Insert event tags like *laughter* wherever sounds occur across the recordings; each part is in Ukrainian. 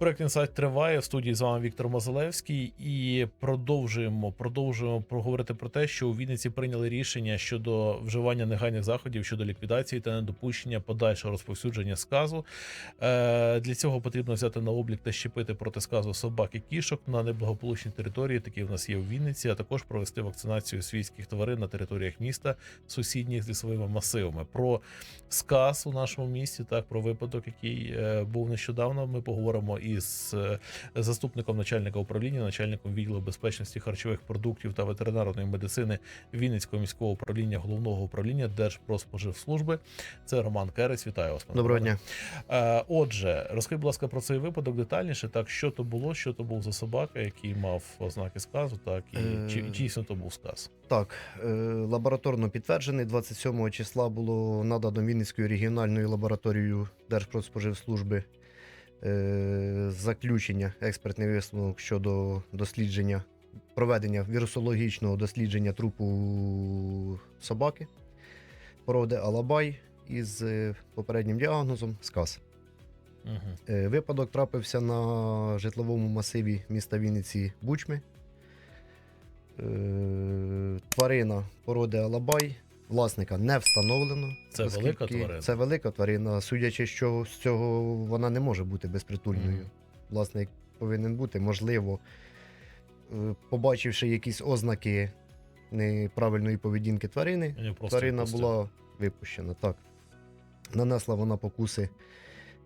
Проект інсайт триває в студії. З вами Віктор Мозалевський, і продовжуємо продовжуємо проговорити про те, що у Вінниці прийняли рішення щодо вживання негайних заходів щодо ліквідації та недопущення подальшого розповсюдження сказу. Е, Для цього потрібно взяти на облік та щепити проти сказу собак і кішок на неблагополучній території, такі в нас є в Вінниці, а також провести вакцинацію свійських тварин на територіях міста, сусідніх з лісовими масивами. Про сказ у нашому місті, так про випадок, який е, був нещодавно. Ми поговоримо із е, заступником начальника управління, начальником відділу безпечності харчових продуктів та ветеринарної медицини Вінницького міського управління головного управління Держпродспоживслужби. Це Роман Керець. Вітаю вас. Доброго дня. Е, Отже, розкажіть, будь ласка, про цей випадок детальніше. Так, що то було, що то був за собака, який мав ознаки сказу, так і Е, чи дійсно то був сказ. Так, е, лабораторно підтверджений. 27 числа було надано Вінницькою регіональною лабораторією Держпродспоживслужби е, заключення, експертний висновок щодо дослідження, проведення вірусологічного дослідження трупу собаки породи Алабай із е, попереднім діагнозом сказ. Угу. Е, Випадок трапився на житловому масиві міста Вінниці Бучми. Е, Тварина породи Алабай. Власника не встановлено. Це велика тварина? Це велика тварина. Судячи, що з цього вона не може бути безпритульною. Мгм. Власник повинен бути. Можливо, е, побачивши якісь ознаки неправильної поведінки тварини, Тварина відпустив. була випущена. Так. Нанесла вона покуси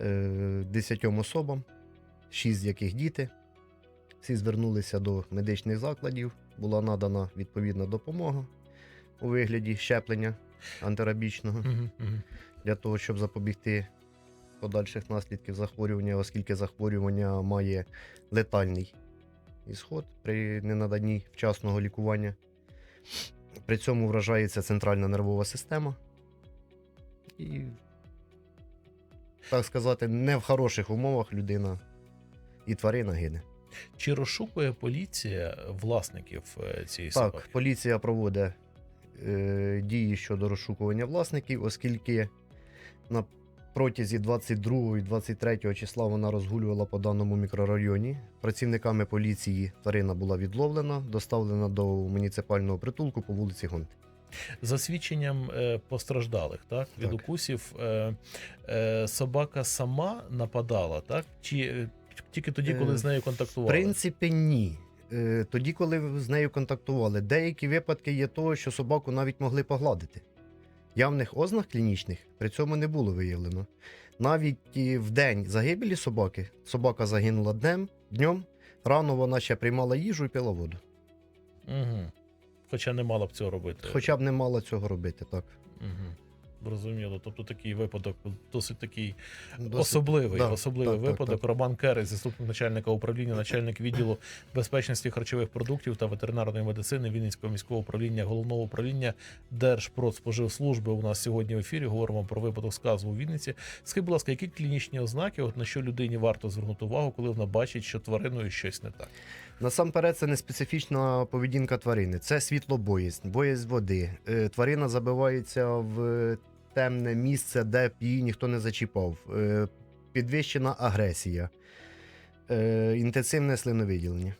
е, 10 особам, 6 з яких діти. Всі звернулися до медичних закладів. Була надана відповідна допомога у вигляді щеплення антирабічного для того, щоб запобігти подальших наслідків захворювання, оскільки захворювання має летальний ісход при ненаданні вчасного лікування. При цьому вражається центральна нервова система. І, так сказати, не в хороших умовах людина і тварина гине. Чи розшукує поліція власників е, цієї Так, собаки? поліція проводить дії щодо розшукування власників, оскільки на протязі 22 і 23 числа вона розгулювала по даному мікрорайоні. Працівниками поліції тварина була відловлена, доставлена до муніципального притулку по вулиці Гонти. За свідченням е, постраждалих, так від Так. укусів е, е, собака сама нападала, так чи е, тільки тоді, коли Е, з нею В принципі, ні. Е, Тоді, коли з нею контактували, деякі випадки є того, що собаку навіть могли погладити. Явних ознак клінічних при цьому не було виявлено. Навіть в день загибелі собаки, собака загинула днем, днем, рано вона ще приймала їжу і пила воду. Угу. Хоча не мала б цього робити. Хоча б не мала цього робити, так. Угу. Зрозуміло. Тобто такий випадок досить такий Досить- особливий, да, особливий так, так, випадок. так. Роман Керець, заступник начальника управління, начальник відділу безпечності харчових продуктів та ветеринарної медицини Вінницького міського управління головного управління Держпродспоживслужби. У нас сьогодні в ефірі говоримо про випадок сказу у Вінниці. Скажіть, будь ласка, які клінічні ознаки, от на що людині варто звернути увагу, коли вона бачить, що твариною щось не так? Насамперед, це не специфічна поведінка тварини, це світлобоязнь, боязнь води. Е, Тварина забивається в темне місце, де б її ніхто не зачіпав. Е, Підвищена агресія, е, інтенсивне слиновиділення.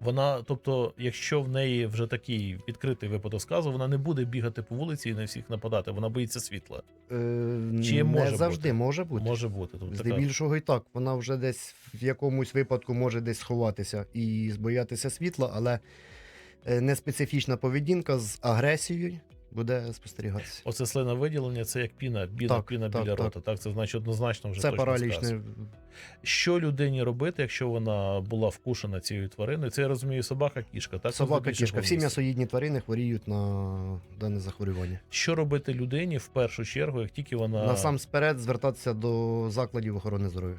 Вона, тобто, якщо в неї вже такий відкритий випадок сказу, вона не буде бігати по вулиці і на всіх нападати. Вона боїться світла. Е, Чи не завжди бути? може бути. Може бути. Тобто, така- Здебільшого і так. Вона вже десь в якомусь випадку може десь сховатися і боятися світла, але е, неспецифічна поведінка з агресією буде спостерігатися. Оце слиновиділення, це як піна, біла Так, піна так, біля так. рота. Так, це значить однозначно вже Це точно сказ. паралічне. Що людині робити, якщо вона була вкушена цією твариною? Це я розумію, собака, кішка. Так собака кішка. Всі м'ясоїдні тварини хворіють на дане захворювання. Що робити людині в першу чергу, як тільки вона Насамперед звертатися до закладів охорони здоров'я.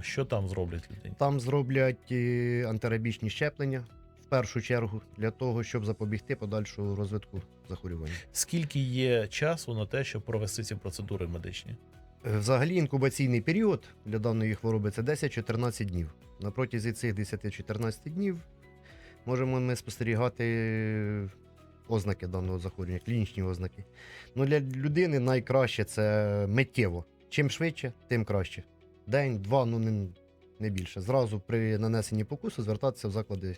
Що там зроблять людині? Там зроблять е, антирабічні щеплення в першу чергу для того, щоб запобігти подальшому розвитку захворювання. Скільки є часу на те, щоб провести ці процедури медичні? Е, Взагалі інкубаційний період для даної хвороби це 10-14 днів. На протязі цих 10-14 днів можемо ми спостерігати ознаки даного захворювання, клінічні ознаки. Ну, для людини найкраще це миттєво. Чим швидше, тим краще. День, два, ну не не більше. Зразу при нанесенні покусу звертатися в заклади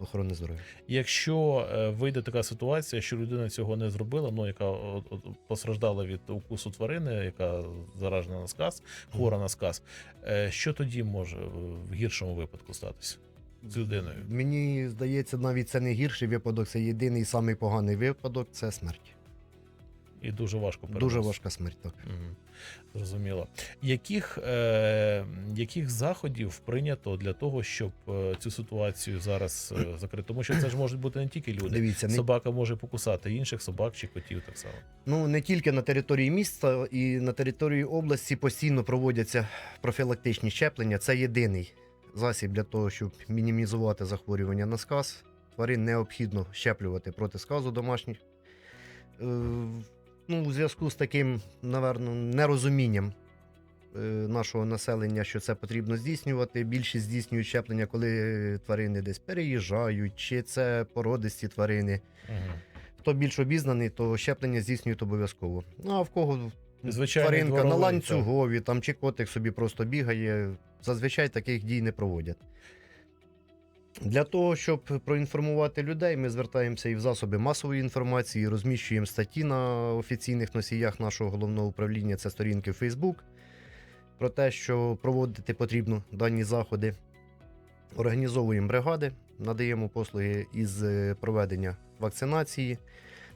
охорони здоров'я. Якщо е, вийде така ситуація, що людина цього не зробила, ну яка от, от, постраждала від укусу тварини, яка заражена на сказ, хвора на сказ, е, що тоді може в гіршому випадку статися з людиною? Мені здається, навіть це не гірший випадок, це єдиний самий поганий випадок це смерть. І дуже важко Дуже важка смерть. Так. Мгм. Зрозуміло. Яких, е, яких заходів прийнято для того, щоб е, цю ситуацію зараз е, закрити? Тому що це ж можуть бути не тільки люди. Дивіться, не, Собака може покусати інших собак чи котів так само. ну, не тільки на території міста і на території області постійно проводяться профілактичні щеплення. Це єдиний засіб для того, щоб мінімізувати захворювання на сказ. Тварин необхідно щеплювати проти сказу домашніх. Ну, у зв'язку з таким, наверно, нерозумінням е, нашого населення, що це потрібно здійснювати. Більшість здійснюють щеплення, коли тварини десь переїжджають, чи це породисті тварини. Мгм. Хто більш обізнаний, то щеплення здійснюють обов'язково. Ну а в кого Звичайний тваринка на дворовий, ланцюгові, там чи котик собі просто бігає, зазвичай таких дій не проводять. Для того, щоб проінформувати людей, ми звертаємося і в засоби масової інформації, розміщуємо статті на офіційних носіях нашого головного управління, це сторінки Facebook, про те, що проводити потрібно дані заходи. Організовуємо бригади, надаємо послуги із е, проведення вакцинації,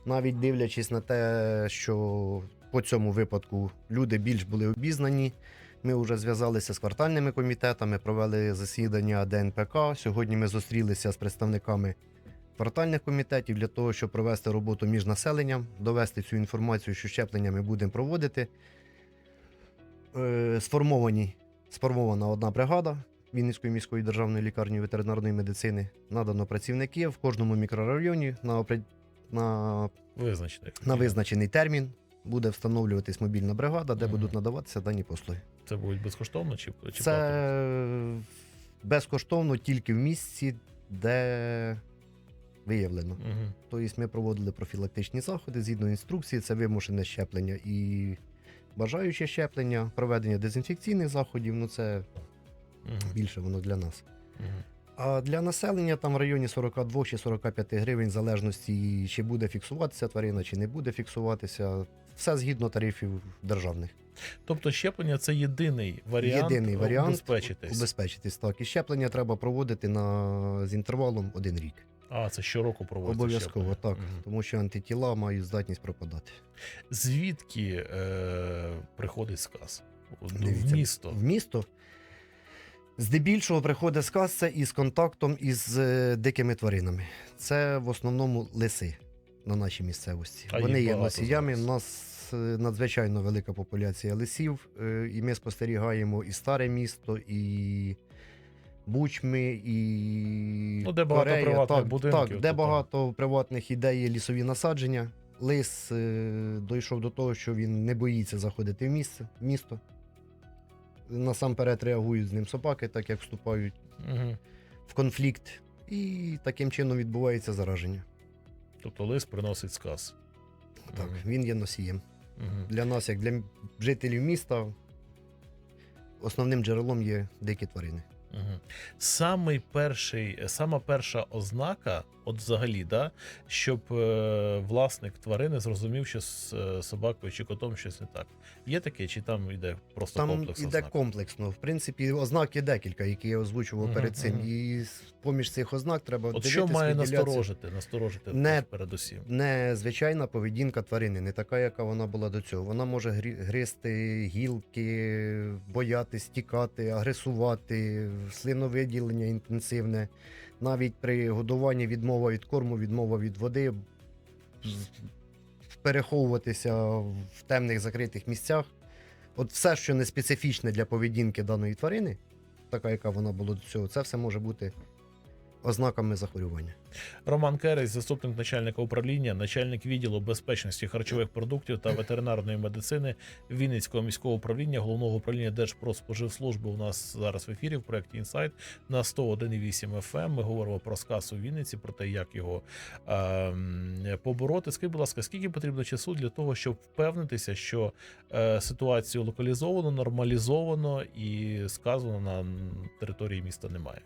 навіть дивлячись на те, що по цьому випадку люди більш були обізнані. Ми вже зв'язалися з квартальними комітетами, провели засідання ДНПК. Сьогодні ми зустрілися з представниками квартальних комітетів для того, щоб провести роботу між населенням, довести цю інформацію, що щеплення ми будемо проводити. Е, Сформовані, сформована одна бригада Вінницької міської державної лікарні ветеринарної медицини. Надано працівників в кожному мікрорайоні на, на Визначених. на визначений термін буде встановлюватись мобільна бригада, де Мгм. будуть надаватися дані послуги. Це будуть безкоштовно чи, чи платно? Це безкоштовно тільки в місці, де виявлено. Мгм. Тобто ми проводили профілактичні заходи згідно інструкції, це вимушене щеплення і бажаюче щеплення, проведення дезінфекційних заходів, ну це Мгм. більше воно для нас. Мгм. А для населення там в районі 42 чи 45 гривень, в залежності, чи буде фіксуватися тварина, чи не буде фіксуватися. Все згідно тарифів державних. Тобто щеплення це єдиний варіант, Єдиний варіант убезпечитись. убезпечитись. Так, і щеплення треба проводити на, з інтервалом один рік. А, це щороку проводиться Обов'язково, так. Мгм. Тому що антитіла мають здатність пропадати. Звідки е, приходить сказ? В місто. В місто. Здебільшого приходить сказ це із контактом із е, дикими тваринами. Це в основному лиси на нашій місцевості. А Вони є носіями. У нас е, надзвичайно велика популяція лисів, е, і ми спостерігаємо і старе місто, і бучми, і Ну, де багато Корея. приватних так, будинків, Так, де багато приватних ідей лісові насадження. Лис дійшов до того, що він не боїться заходити в місце, місто. Насамперед реагують з ним собаки, так як вступають Мгм. в конфлікт, і таким чином відбувається зараження. Тобто лис приносить сказ. Так, Мгм. він є носієм. Мгм. Для нас, як для жителів міста, основним джерелом є дикі тварини. Мгм. Самий перший, сама перша ознака, от взагалі, да, щоб е, власник тварини зрозумів, що з е, собакою чи котом щось не так. Є таке, чи там йде просто Там комплекс іде ознак? комплексно. В принципі, ознак є декілька, які я озвучував Мгм, перед цим. мгм. І поміж цих ознак треба От дивитись, що має насторожити, насторожити Не- передусім. Незвичайна поведінка тварини, не така, яка вона була до цього. Вона може грі- гризти гілки, боятись, тікати, агресувати, слиновиділення інтенсивне. Навіть при годуванні відмова від корму, відмова від води, переховуватися в темних закритих місцях. От все, що не специфічне для поведінки даної тварини, така, яка вона була до цього, це все може бути ознаками захворювання. Роман Кересь, заступник начальника управління, начальник відділу безпечності харчових продуктів та ветеринарної медицини Вінницького міського управління головного управління Держпродспоживслужби. У нас зараз в ефірі в проєкті Інсайт на 101,8 FM. Ми говоримо про сказ у Вінниці, про те, як його ем, побороти. Скажіть, будь ласка, скільки потрібно часу для того, щоб впевнитися, що е, ситуацію локалізовано, нормалізовано і сказано на території міста немає?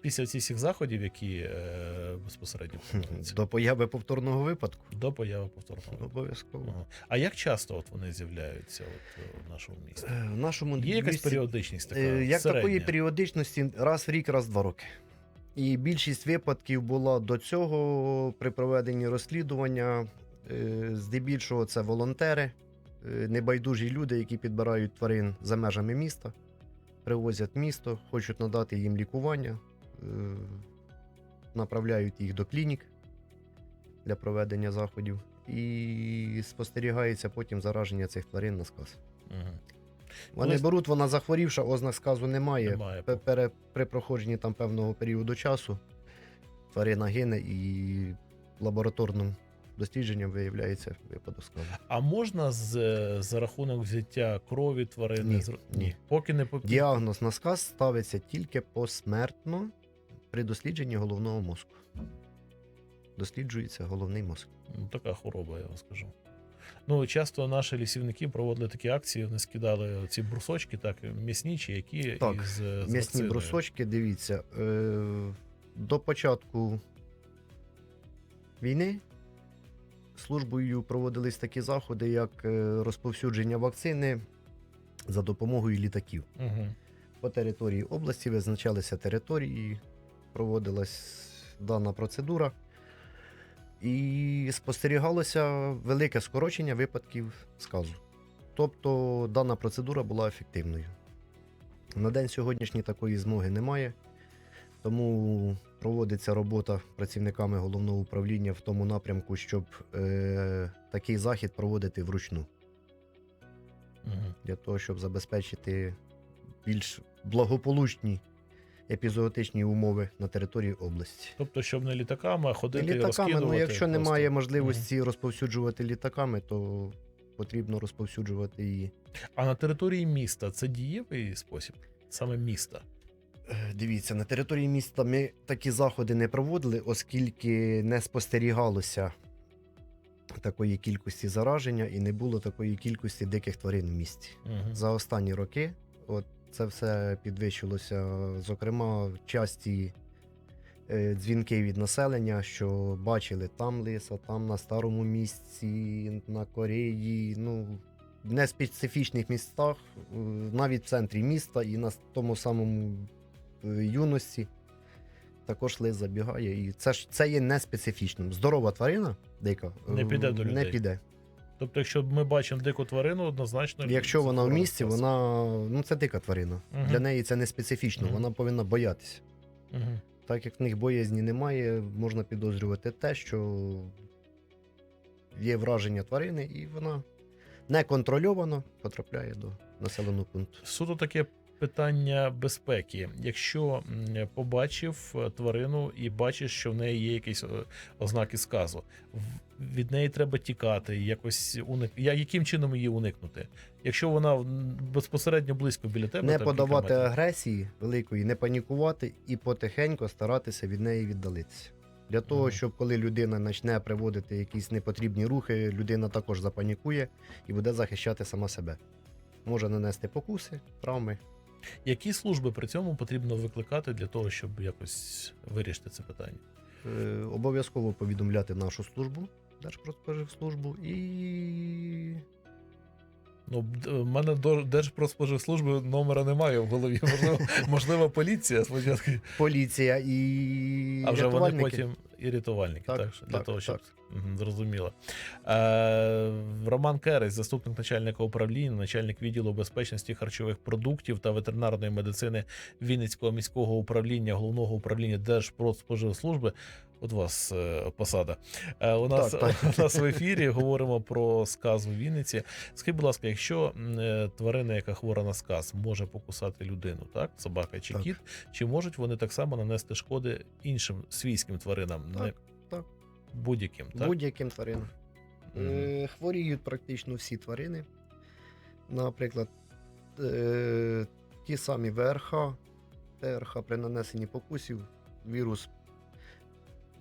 Після цих заходів, які е, безпосередньо проводяться До появи повторного випадку. до появи повторного. Обов'язково. Ага. А як часто от вони з'являються от, е, в нашому місті? Е, В нашому Є якась місті, періодичність така? е, Як середня? такої періодичності раз в рік, раз в два роки. І більшість випадків була до цього при проведенні розслідування. Е, Здебільшого це волонтери, е, небайдужі люди, які підбирають тварин за межами міста, привозять в місто, хочуть надати їм лікування, направляють їх до клінік для проведення заходів. І спостерігається потім зараження цих тварин на сказ. Мгм. Вони Ось- беруть, вона захворівша, ознак сказу немає. Немає. Пере- При проходженні там певного періоду часу тварина гине і лабораторним дослідженням виявляється випадок сказу. А можна з, за рахунок взяття крові тварини? Ні, зр- ні. Поки не по- Діагноз на сказ ставиться тільки посмертно при дослідженні головного мозку. Досліджується головний мозок. Ну, така хвороба, я вам скажу. Ну, часто наші лісівники проводили такі акції, вони скидали ці брусочки, так, м'яснічі, які Так, із М'ясні вакциною. брусочки, дивіться, е, до початку війни службою проводились такі заходи, як е, розповсюдження вакцини за допомогою літаків. Угу. По території області визначалися території, проводилась дана процедура. І спостерігалося велике скорочення випадків сказу. Тобто дана процедура була ефективною. На день сьогоднішній такої змоги немає, тому проводиться робота працівниками головного управління в тому напрямку, щоб е, такий захід проводити вручну, Угу. для того, щоб забезпечити більш благополучні епізоотичні умови на території області. Тобто, щоб не літаками, а ходити і Літаками, розкидувати. ну якщо просто. немає можливості розповсюджувати літаками, то потрібно розповсюджувати її. А на території міста це дієвий спосіб? Саме міста. Е, Дивіться, на території міста ми такі заходи не проводили, оскільки не спостерігалося такої кількості зараження і не було такої кількості диких тварин в місті. Угу. За останні роки от це все підвищилося. Зокрема, часті е, дзвінки від населення, що бачили там лиса, там на старому місці, на Кореї. Ну, в неспецифічних містах, е, навіть в центрі міста і на тому самому е, юності. Також лис забігає, і це ж це є неспецифічним. Здорова тварина, дика, Не піде до людей. Не піде. Тобто, якщо ми бачимо дику тварину, однозначно. Якщо вона в місті, вона ну це дика тварина. Угу. Для неї це не специфічно, угу. вона повинна боятися. Угу. Так як в них боязні немає, можна підозрювати те, що є враження тварини, і вона неконтрольовано потрапляє до населеного пункту. Суто таке питання безпеки. Якщо побачив е, тварину і бачиш, що в неї є якісь е, ознаки сказу, від неї треба тікати, якось уник... я- яким чином її уникнути? Якщо вона безпосередньо близько біля тебе, не подавати агресії великої, не панікувати і потихеньку старатися від неї віддалитися. Для того, щоб коли людина почне приводити якісь непотрібні рухи, людина також запанікує і буде захищати сама себе. Може нанести покуси, травми. Які служби при цьому потрібно викликати для того, щоб якось вирішити це питання? Е, обов'язково повідомляти нашу службу, Держпродспоживслужбу і Ну, в мене до Держпродспоживслужби номера немає в голові. *laughs* Можливо, можливо, поліція спочатку, поліція, і а вже вони потім і рятувальники. Так, Так, для так, того, щоб так. Зрозуміло. Е, Роман Керес, заступник начальника управління, начальник відділу безпечності харчових продуктів та ветеринарної медицини Вінницького міського управління головного управління Держпродспоживслужби. От у вас е, посада. Е, у, нас, Так, так. *laughs* у нас в ефірі говоримо про сказ у Вінниці. Скажіть, будь ласка, якщо е, тварина, яка хвора на сказ, може покусати людину, так? Собака чи Так. кіт, чи можуть вони так само нанести шкоди іншим свійським тваринам, так. Будь-яким, так? Будь-яким тваринам. Мгм. Е, Хворіють практично всі тварини. Наприклад, е, ті самі ВРХ, ТРХ при нанесенні покусів, вірус,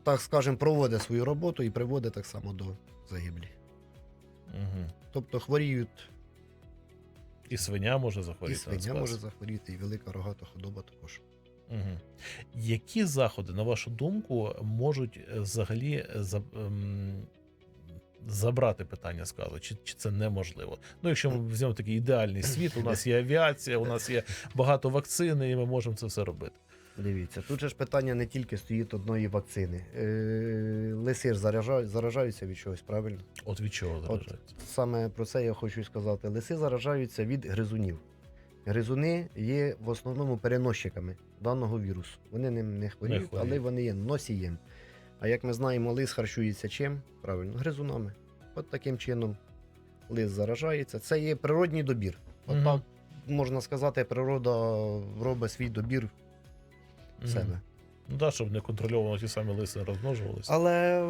так скажемо, проводить свою роботу і приводить так само до загиблі. Мгм. Тобто хворіють І свиня може захворіти. на свиня може захворіти, і велика рогата худоба також. Мгм. Які заходи, на вашу думку, можуть е, взагалі за, ем, забрати питання сказу? Чи, чи це неможливо? Ну, якщо ми візьмемо такий ідеальний світ, у нас є авіація, у нас є багато вакцини, і ми можемо це все робити. Дивіться, тут же ж питання не тільки стоїть одної вакцини. Е, лиси ж заражають, заражаються від чогось, правильно? От від чого заражається? Саме про це я хочу сказати. Лиси заражаються від гризунів. Гризуни є в основному переносчиками даного вірусу. Вони ним не хворіють, хворіють. але вони є носієм. А як ми знаємо, лис харчується чим? Правильно, гризунами. От таким чином лис заражається. Це є природній добір. От так можна сказати, природа робить свій добір в Мгм. себе. Ну так, щоб не контрольовано ті самі лиси розмножувалися. Але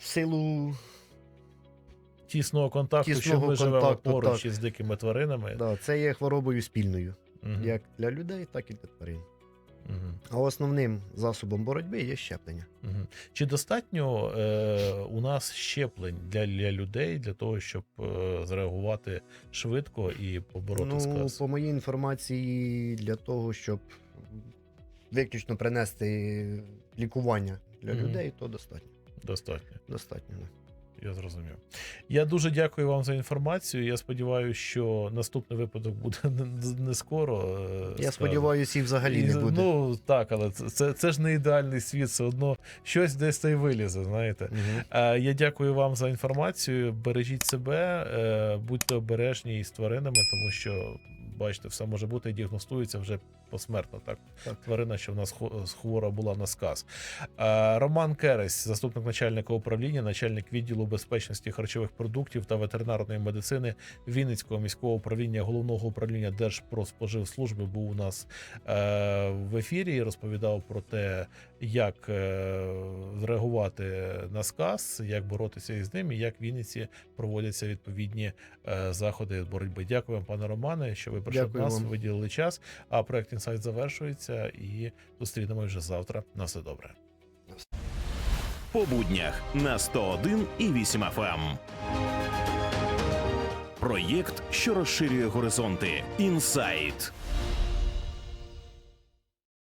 в силу Тісного контакту, що Тісного ми живемо поруч із дикими тваринами. да, це є хворобою спільною, Мгм. як для людей, так і для тварин. Мгм. А основним засобом боротьби є щеплення. Мгм. Чи достатньо е, у нас щеплень для, для людей для того, щоб е, зреагувати швидко і побороти ну, сказ? по моїй інформації, для того, щоб виключно принести лікування для Мгм. людей, то достатньо. Достатньо, Достатньо. да. Я зрозумів. Я дуже дякую вам за інформацію. Я сподіваюся, що наступний випадок буде *laughs* не, скоро. е, Я сподіваюся, і взагалі І, не буде. Ну так, але це, це, це ж не ідеальний світ, все одно щось десь та й вилізе, знаєте. Е, Я дякую вам за інформацію. Бережіть себе, е, будьте обережні із тваринами, тому що бачите, все може бути і діагностується вже посмертно. Так, Так. тварина, що в нас хвора була на сказ. Е, Роман Керес, заступник начальника управління, начальник відділу безпечності харчових продуктів та ветеринарної медицини Вінницького міського управління головного управління Держпродспоживслужби, був у нас е, в ефірі і розповідав про те, як е, зреагувати на сказ, як боротися із ним, і як в Вінниці проводяться відповідні заходи боротьби. Дякую вам, пане Романе, що ви до нас, вам. виділили час. А проект інсайт завершується і зустрінемось вже завтра. На все добре. по буднях на 101 і 8 FM. Проєкт, що розширює горизонти. Інсайт.